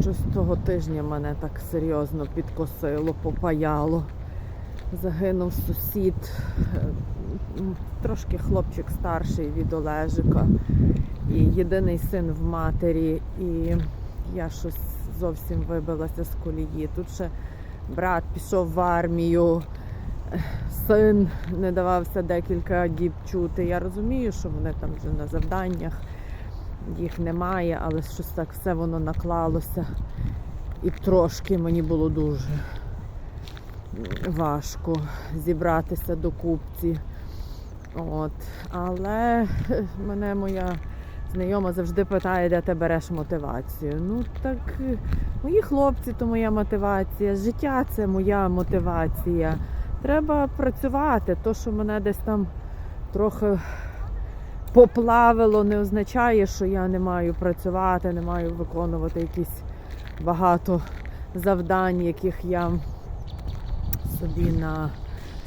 щось того тижня мене так серйозно підкосило, попаяло. Загинув сусід, е, трошки хлопчик старший від Олежика, і єдиний син в матері. І я щось зовсім вибилася з колії. Тут ще брат пішов в армію, син не давався декілька діб чути. Я розумію, що вони там вже на завданнях, їх немає, але щось так все воно наклалося. І трошки мені було дуже важко зібратися до купці. От. Але мене моя знайома завжди питає, де ти береш мотивацію. Ну так мої хлопці то моя мотивація, життя це моя мотивація. Треба працювати. То, що мене десь там трохи поплавило, не означає, що я не маю працювати, не маю виконувати якісь багато завдань, яких я собі на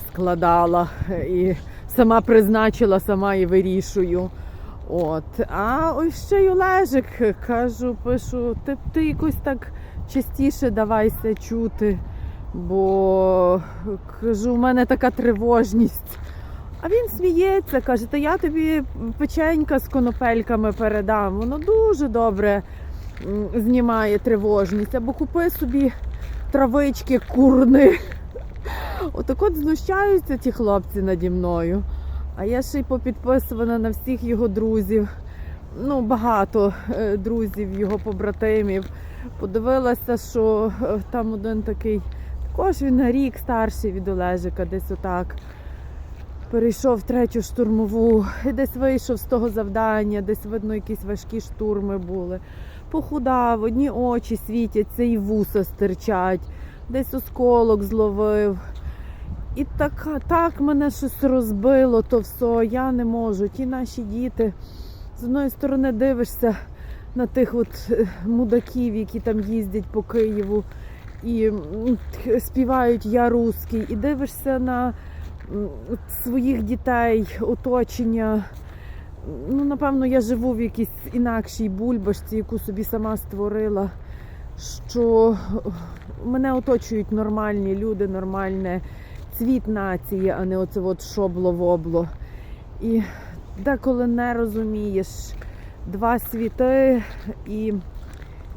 складала і сама призначила, сама і вирішую. От. А ось ще й Олежик, кажу, пишу, ти, ти якось так частіше давайся чути, бо кажу, у мене така тривожність. А він сміється, каже, та я тобі печенька з конопельками передам. Воно дуже добре знімає тривожність. Або купи собі травички курни. Отак от знущаються ті хлопці наді мною. А я ще й попідписувана на всіх його друзів. Ну, багато е, друзів, його побратимів. Подивилася, що е, там один такий, також він на рік старший від Олежика, десь отак. Перейшов третю штурмову, і десь вийшов з того завдання, десь видно, якісь важкі штурми були. Похудав, одні очі світяться і вуса стирчать, десь осколок зловив. І так, так мене щось розбило, то все, я не можу. Ті наші діти. З одної сторони дивишся на тих от е, мудаків, які там їздять по Києву і співають Я русський, і дивишся на своїх дітей, оточення. Ну, напевно, я живу в якійсь інакшій бульбашці, яку собі сама створила. Що мене оточують нормальні люди, нормальне цвіт нації, а не оце от шобло-вобло. І деколи не розумієш два світи, і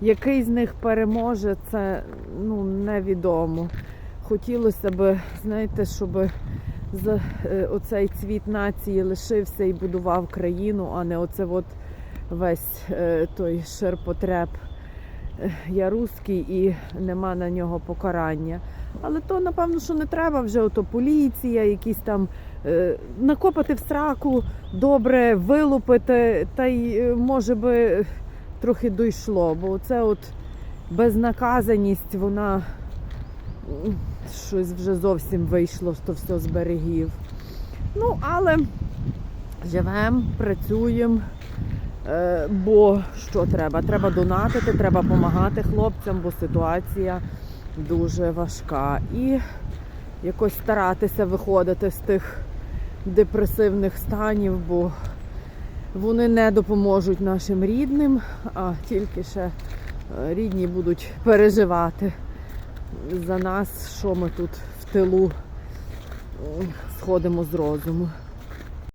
який з них переможе, це ну, невідомо. Хотілося б, знаєте, щоб за е, оцей цвіт нації лишився і будував країну, а не оце от весь е, той ширпотреб. Е, Я русський і нема на нього покарання. Але то, напевно, що не треба вже ото поліція, якісь там е, накопати в сраку, добре вилупити, та й може би трохи дійшло, бо це от безнаказаність, вона щось вже зовсім вийшло то все з берегів. Ну, але живемо, працюємо. Е, Бо що треба? Треба донатити, треба допомагати хлопцям, бо ситуація дуже важка. І якось старатися виходити з тих депресивних станів, бо вони не допоможуть нашим рідним, а тільки ще е, рідні будуть переживати за нас, що ми тут в тилу сходимо з розуму.